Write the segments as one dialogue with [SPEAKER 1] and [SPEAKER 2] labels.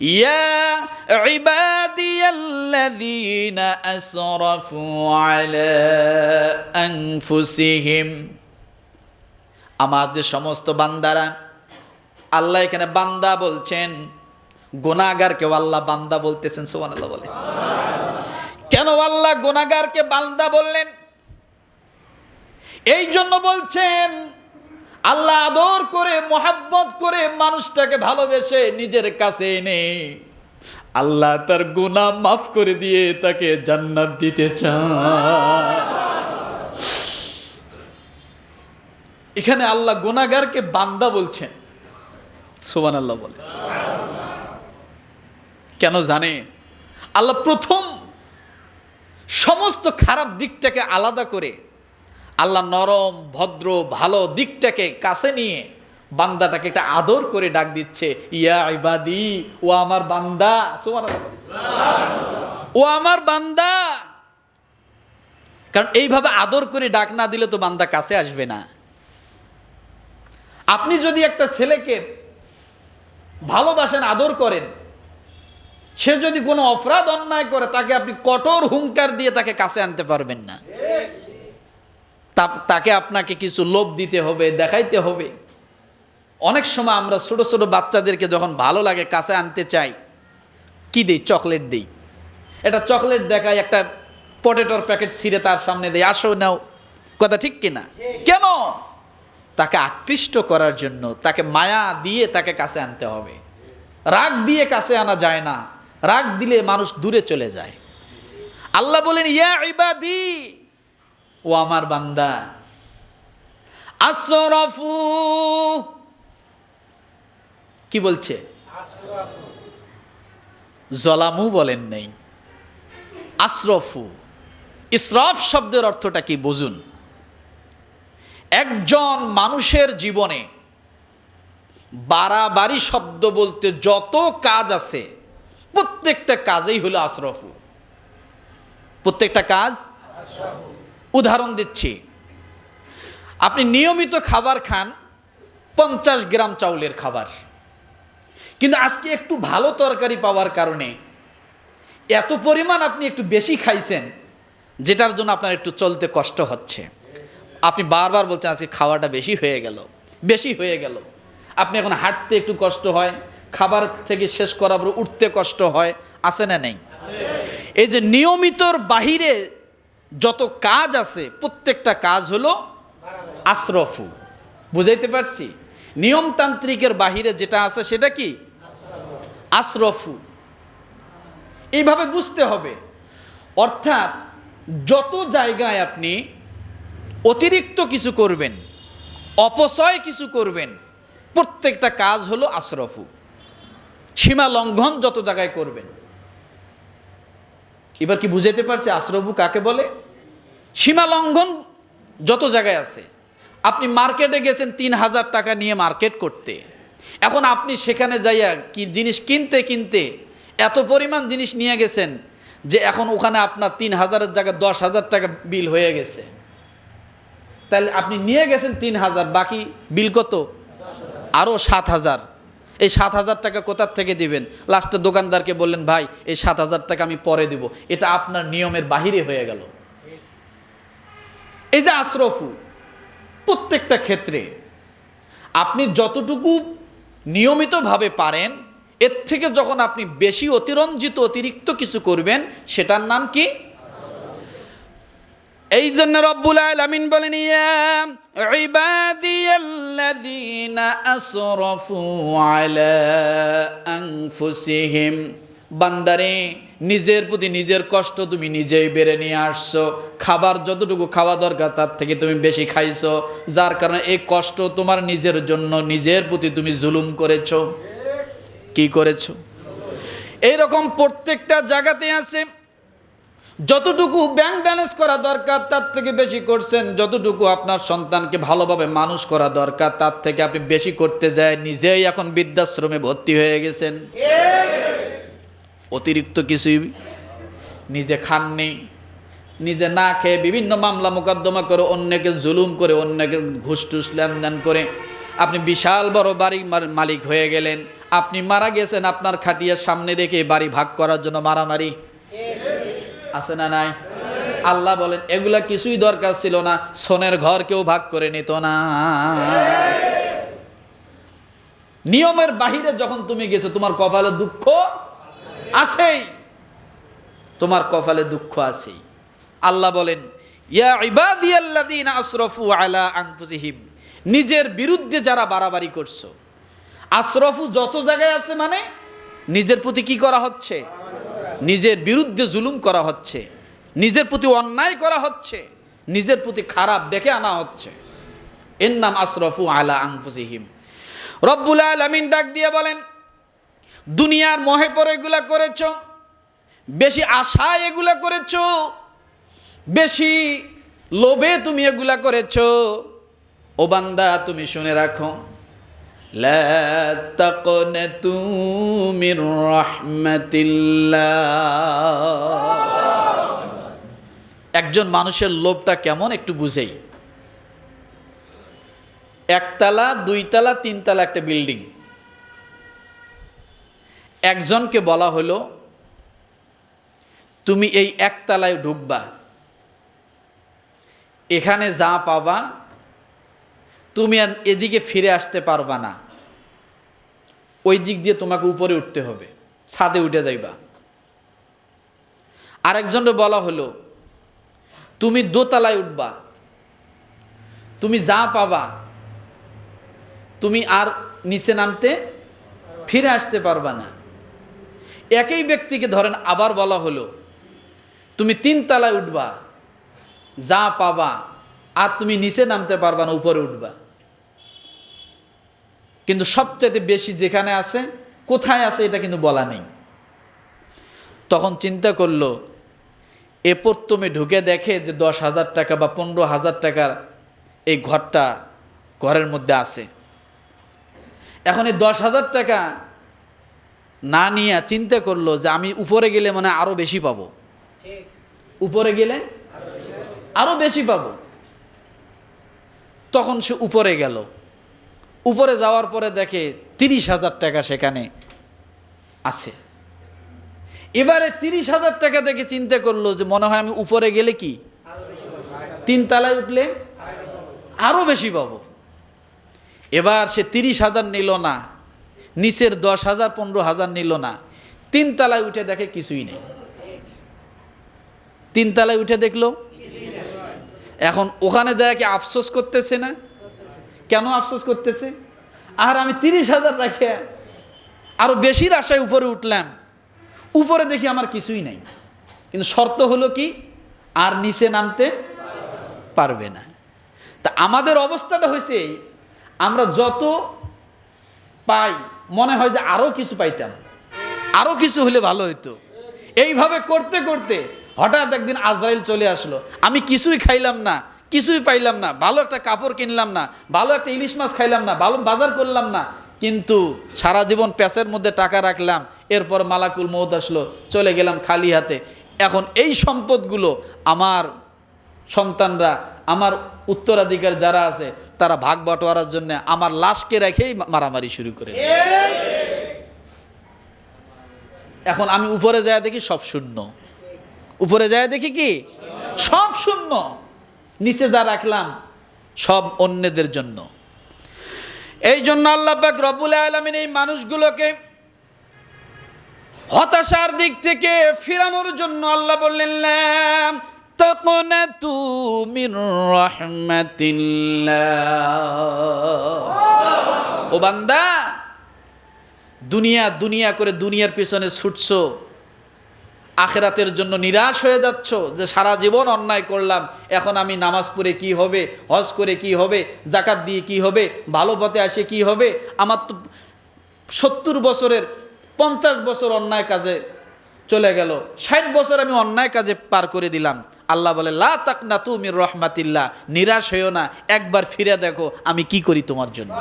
[SPEAKER 1] يا عبادي الذين أسرفوا على أنفسهم আমার যে সমস্ত বান্দারা আল্লাহ এখানে বান্দা বলছেন গুনাগারকেও আল্লাহ বান্দা বলতেছেন সোমান আল্লাহ বলে কেন আল্লাহ গুনাগারকে বান্দা বললেন এই জন্য বলছেন আল্লাহ আদর করে, মোহাব্বত করে মানুষটাকে ভালোবেসে নিজের কাছে এনে আল্লাহ তার গুনাহ মাফ করে দিয়ে তাকে জান্নাত দিতে চান এখানে আল্লাহ গুনাগারকে বান্দা বলছেন। সোবান আল্লাহ বলে। কেন জানে আল্লাহ প্রথম সমস্ত খারাপ দিকটাকে আলাদা করে আল্লাহ নরম, ভদ্র, ভালো দিকটাকে কাছে নিয়ে বান্দাটাকে একটা আদর করে ডাক দিচ্ছে, ইয়া ইবাদি, ও আমার বান্দা। ও আমার বান্দা। কারণ এইভাবে আদর করে ডাক না দিলে তো বান্দা কাছে আসবে না। আপনি যদি একটা ছেলেকে ভালোবাসেন, আদর করেন, সে যদি কোনো অপরাধ অন্যায় করে, তাকে আপনি কঠোর হুঙ্কার দিয়ে তাকে কাছে আনতে পারবেন না। তাকে আপনাকে কিছু লোভ দিতে হবে, দেখাইতে হবে। অনেক সময় আমরা ছোট ছোট বাচ্চাদেরকে যখন ভালো লাগে, কাছে আনতে চাই, কি দেই? চকলেট দেই। এটা চকলেট দেখায়, একটা পটেটোর প্যাকেট ছিঁড়ে তার সামনে দেয়, আসো নাও। কথা ঠিক কিনা? কেন? তাকে আকৃষ্ট করার জন্য, তাকে মায়া দিয়ে তাকে কাছে আনতে হবে। রাগ দিয়ে কাছে আনা যায় না। রাগ দিলে মানুষ দূরে চলে যায়। আল্লাহ বলেন, ইয়া ইবাদি ও আমার বান্দা। আসরফু। কি বলছে? জলামু বলেন নেই। আশরফু ইসরাফ শব্দের অর্থটা কি বুঝুন? একজন মানুষের জীবনে বাড়াবাড়ি শব্দ বলতে যত কাজ আছে, প্রত্যেকটা কাজেই হলো আশরফু প্রত্যেকটা কাজ? উদাহরণ দিচ্ছি। আপনি নিয়মিত খাবার খান পঞ্চাশ গ্রাম চাউলের খাবার। কিন্তু আজকে একটু ভালো তরকারি পাওয়ার কারণে এত পরিমাণ আপনি একটু বেশি খাইছেন, যেটার জন্য আপনার একটু চলতে কষ্ট হচ্ছে। আপনি বারবার বলছেন, আজকে খাওয়াটা বেশি হয়ে গেল, বেশি হয়ে গেল। আপনি এখন হাঁটতে একটু কষ্ট হয়, খাবার থেকে শেষ করার পর উঠতে কষ্ট হয়, আছে না নেই? এই যে নিয়মিতর বাহিরে যত কাজ আছে, প্রত্যেকটা কাজ হলো আশরফু। বুঝাইতে পারছি? নিয়মতান্ত্রিকের বাহিরে যেটা আছে সেটা কি? আশরফু। এইভাবে বুঝতে হবে। অর্থাৎ যত জায়গায় আপনি অতিরিক্ত কিছু করবেন, অপচয় কিছু করবেন, প্রত্যেকটা কাজ হলো আশরফু। সীমা লঙ্ঘন যত জায়গায় করবেন। এবার কি বুঝাইতে পারছে? আশরফু কাকে বলে? সীমা লঙ্ঘন যত জায়গায় আছে, আপনি মার্কেটে গেছেন তিন হাজার টাকা নিয়ে মার্কেট করতে। এখন আপনি সেখানে যাইয়া কি জিনিস কিনতে কিনতে এত পরিমাণ জিনিস নিয়ে গেছেন যে এখন ওখানে আপনার তিন হাজারের জায়গায় দশ হাজার টাকা বিল হয়ে গেছে। তাহলে আপনি নিয়ে গেছেন তিন হাজার, বাকি বিল কত? আরও সাত হাজার। এই সাত হাজার টাকা কোথার থেকে দিবেন? লাস্টে দোকানদারকে বললেন, ভাই, এই সাত হাজার টাকা আমি পরে দিব। এটা আপনার নিয়মের বাহিরে হয়ে গেল। এই যে আশরফু, প্রত্যেকটা ক্ষেত্রে আপনি যতটুকু নিয়মিতভাবে পারেন, এর থেকে যখন আপনি বেশি অতিরঞ্জিত, অতিরিক্ত কিছু করবেন, সেটার নাম কি? এই জন্য রব্বুল আলামিন বলেন বান্দারে নিজের প্রতি নিজের কষ্ট তুমি নিজেই বেড়ে নিয়ে আসছো। খাবার যতটুকু খাওয়া দরকার, তার থেকে তুমি বেশি খাইছো। যার কারণে এই কষ্ট তোমার নিজের জন্য, নিজের প্রতি তুমি জুলুম করেছ। কি করেছ? এইরকম প্রত্যেকটা জায়গাতে আছে। যতটুকু ব্যাংক ব্যালেন্স করা দরকার, তার থেকে বেশি করছেন। যতটুকু আপনার সন্তানকে ভালোভাবে মানুষ করা দরকার, তার থেকে আপনি বেশি করতে যায়। নিজেই এখন বৃদ্ধাশ্রমে ভর্তি হয়ে গেছেন। অতিরিক্ত কিছুই নিজে খাননি, নিজে না খেয়ে বিভিন্ন মামলা মোকদ্দমা করে অন্যকে জুলুম করে, অন্যকে ঘুষ টুস লেনদেন করে। আপনি বিশাল বড় বাড়ির মালিক হয়ে গেলেন। আপনি মারা গেছেন আপনার খাটিয়ার সামনে রেখে বাড়ি ভাগ করার জন্য মারামারি। আছে না নাই? আল্লাহ বলেন, এগুলা কিছুই দরকার ছিল না, সোনের ঘর কেউ ভাগ করে নিত না। নিয়মের বাহিরে যখন তুমি গেছো, তোমার কপালে দুঃখ আছেই। তোমার কপালে দুঃখ আছেই। আল্লাহ বলেন, ইয়া আসরাফু আলা নিজের বিরুদ্ধে যারা বাড়াবাড়ি করছ আশরফু যত জায়গায় আছে মানে নিজের প্রতি কি করা হচ্ছে? নিজের বিরুদ্ধে জুলুম করা হচ্ছে। নিজের প্রতি অন্যায় করা হচ্ছে। নিজের প্রতি খারাপ দেখে আনা হচ্ছে। এর নাম আশরফু আলা আনফুসিহিম। রব্বুল আলামিন ডাক দিয়ে বলেন দুনিয়ার মহে পরে এগুলা করেছ? বেশি আশায় এগুলা করেছ? বেশি লোভে তুমি এগুলা করেছ? ও বান্দা, তুমি শুনে রাখো। একজন মানুষের লোভটা কেমন একটু বুঝেই। একতলা, দুইতলা, তিনতলা একটা বিল্ডিং। একজনকে বলা হলো, তুমি এই একতলায় ঢুকবা। এখানে যা পাবা, তুমি আর এদিকে ফিরে আসতে পারবা না। ওই দিক দিয়ে তোমাকে উপরে উঠতে হবে, ছাদে উঠে যাইবা। আরেকজনকে বলা হলো, তুমি দোতলায় উঠবা। তুমি যা পাবা, তুমি আর নিচে নামতে ফিরে আসতে পারবা না। একই ব্যক্তিকে ধরেন আবার বলা হলো, তুমি তিন তলায় উঠবা, যা পাবা, আর তুমি নিচে নামতে পারবা না, উপরে উঠবা। কিন্তু সবচেয়ে বেশি যেখানে আছে, কোথায় আছে, এটা কিন্তু বলা নেই। তখন চিন্তা করল, এ প্রথমে ঢুকে দেখে যে দশ হাজার টাকা বা পনেরো হাজার টাকার এই ঘরটা ঘরের মধ্যে আছে। এখন এই দশ হাজার টাকা না নিয়ে চিন্তা করল যে আমি উপরে গেলে মানে আরও বেশি পাবো। উপরে গেলে? আরও বেশি পাবো। তখন সে উপরে গেল। উপরে যাওয়ার পরে দেখে তিরিশ হাজার টাকা সেখানে আছে। এবারে তিরিশ হাজার টাকা দেখে চিন্তা করল যে মনে হয় আমি উপরে গেলে কি? তিন তালায় উঠলে আরও বেশি পাবো। এবার সে তিরিশ হাজার নিল না। নিচের দশ হাজার, পনেরো হাজার নিল না। তিন তালায় উঠে দেখে কিছুই নেই। তিন তালায় উঠে দেখল? এখন ওখানে যায় কি আফসোস করতেছে না? কেন আফসোস করতেছে? আর আমি তিরিশ হাজার রাখে আরও বেশির আশায় উপরে উঠলাম। উপরে দেখি আমার কিছুই নাই। কিন্তু শর্ত হলো কি? আর নিচে নামতে পারবে না। তা আমাদের অবস্থাটা হয়েছে, আমরা যত পাই মনে হয় যে আরও কিছু পাইতাম। আরও কিছু হলে ভালো হইতো। এইভাবে করতে করতে হঠাৎ একদিন আজরাইল চলে আসলো। আমি কিছুই খাইলাম না, কিছুই পাইলাম না, ভালো একটা কাপড় কিনলাম না, ভালো একটা ইলিশ মাছ খাইলাম না, ভালো বাজার করলাম না, কিন্তু সারা জীবন প্যাসের মধ্যে টাকা রাখলাম, এরপর মালাকুল মৌত আসলো, চলে গেলাম খালি হাতে। এখন এই সম্পদগুলো আমার সন্তানরা, আমার উত্তরাধিকার যারা আছে, তারা ভাগ বাটোয়ারার জন্য আমার লাশকে রেখেই মারামারি শুরু করে এখন আমি উপরে যায় দেখি সব শূন্য। উপরে যায় দেখি কি? সব শূন্য। নিচে যা রাখলাম, সব অন্যদের জন্য। এই জন্য আল্লাহ পাক রব্বুল আলমিন এই মানুষগুলোকে হতাশার দিক থেকে ফিরানোর জন্য আল্লাহ বললেন তখন তুমি ও বান্দা, দুনিয়া দুনিয়া করে দুনিয়ার পিছনে ছুটছো, আখেরাতের জন্য নিরাশ হয়ে যাচ্ছ যে সারা জীবন অন্যায় করলাম, এখন আমি নামাজ পড়ে কি হবে, হজ করে কি হবে জাকাত দিয়ে কি হবে, ভালো পথে আসে কি হবে, আমার তো সত্তর বছরের, পঞ্চাশ বছর অন্যায় কাজে চলে গেল, ষাট বছর আমি অন্যায় কাজে পার করে দিলাম। আল্লাহ বলে, লা তাক না তুমি রহমাতিল্লাহ। নিরাশ হইও না, একবার ফিরে দেখো আমি কি করি তোমার জন্য।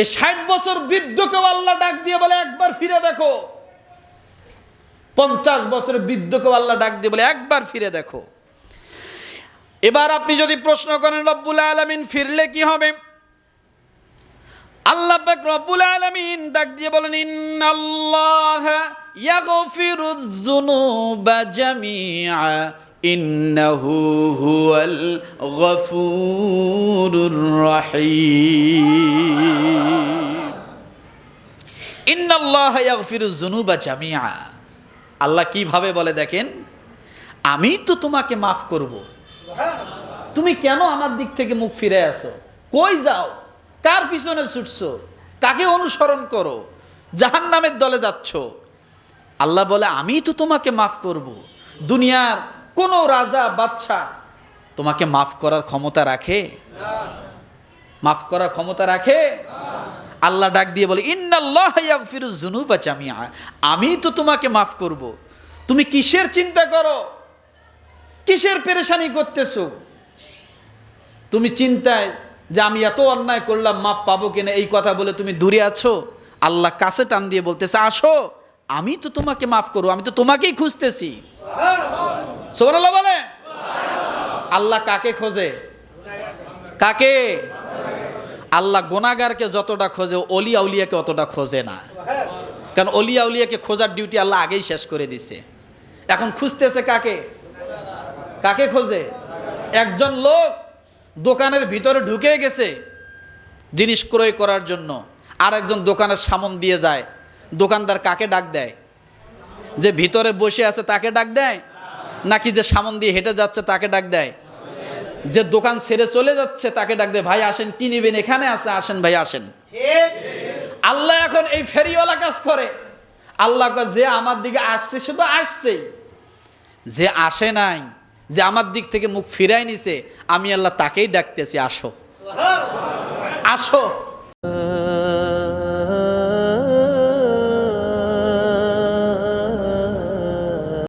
[SPEAKER 1] এই ষাট বছর বৃদ্ধকেও আল্লাহ ডাক দিয়ে বলে, একবার ফিরে দেখো। পঞ্চাশ বছরের বৃদ্ধকেও আল্লাহ ডাক দিয়ে বলে, একবার ফিরে দেখো। এবার আপনি যদি প্রশ্ন করেন, রব্বুল আলমিন ফিরলে কি হবে? আল্লাহ পাক রব্বুল আলামিন ডাক দিয়ে বলেন, ইন্নাল্লাহ ইয়াগফিরুয যুনুবা জামিআ, ইন্নাহু হুয়াল গফুরুর রহিম। ইন্নাল্লাহ ইয়াগফিরুয যুনুবা জামিআ। আল্লাহ কীভাবে বলে দেখেন, আমি তো তোমাকে মাফ করব। তুমি কেন আমার দিক থেকে মুখ ফিরে আসো কই যাও? কার পিছনে ছুটছো? তাকে অনুসরণ করো? জাহান নামের দলে যাচ্ছ। আল্লাহ বলে, আমি তো তোমাকে মাফ করব। দুনিয়ার কোনো রাজা, বাদশা তোমাকে মাফ করার ক্ষমতা রাখে? মাফ করার ক্ষমতা রাখে? আল্লাহ ডাক দিয়ে বলে, ইন্নাল্লাহ ইয়াগফিরুয যুনুবা জামিআ। আমি তো তোমাকে মাফ করব। তুমি কিসের চিন্তা করো? কিসের পেরেশানি করতেছো? তুমি চিন্তায় যে আমি এত অন্যায় করলাম, মাপ পাবো কিনা এই কথা বলে তুমি দূরে আছো? আল্লাহ কাছে টান দিয়ে বলতেছে, আসো, আমি তো তোমাকে মাফ করব, আমি তো তোমাকেই খুঁজতেছি। সোমানাল্লাহ বলে আল্লাহ কাকে খোঁজে? কাকে? আল্লাহ গোনাগারকে যতটা খোঁজে অলি আউলিয়াকে অতটা খোঁজে না। কারণ অলি আউলিয়াকে খোঁজার ডিউটি আল্লাহ আগেই শেষ করে দিছে। এখন খুঁজতেছে কাকে? কাকে খোঁজে? একজন লোক। দোকানের ভিতরে ঢুকে গেছে জিনিস ক্রয় করার জন্য। আর একজন দোকানের সামন দিয়ে যায়। দোকানদার কাকে ডাক দেয়? যে ভিতরে বসে আছে তাকে ডাক দেয়? নাকি যে সামন দিয়ে হেঁটে যাচ্ছে তাকে ডাক দেয়? যে দোকান ছেড়ে চলে যাচ্ছে তাকে ডাক দেয়, ভাই, আসেন, কি নিবেন? এখানে আছে, আসেন, ভাই, আসেন। আল্লাহ এখন এই ফেরিওয়ালা কাজ করে। আল্লাহ যে আমার দিকে আসছে, সে তো আসছেই। যে আসে নাই যে আমার দিক থেকে মুখ ফিরাই নিছে আমি আল্লাহ তাকেই ডাকতেছি আসো। আসো।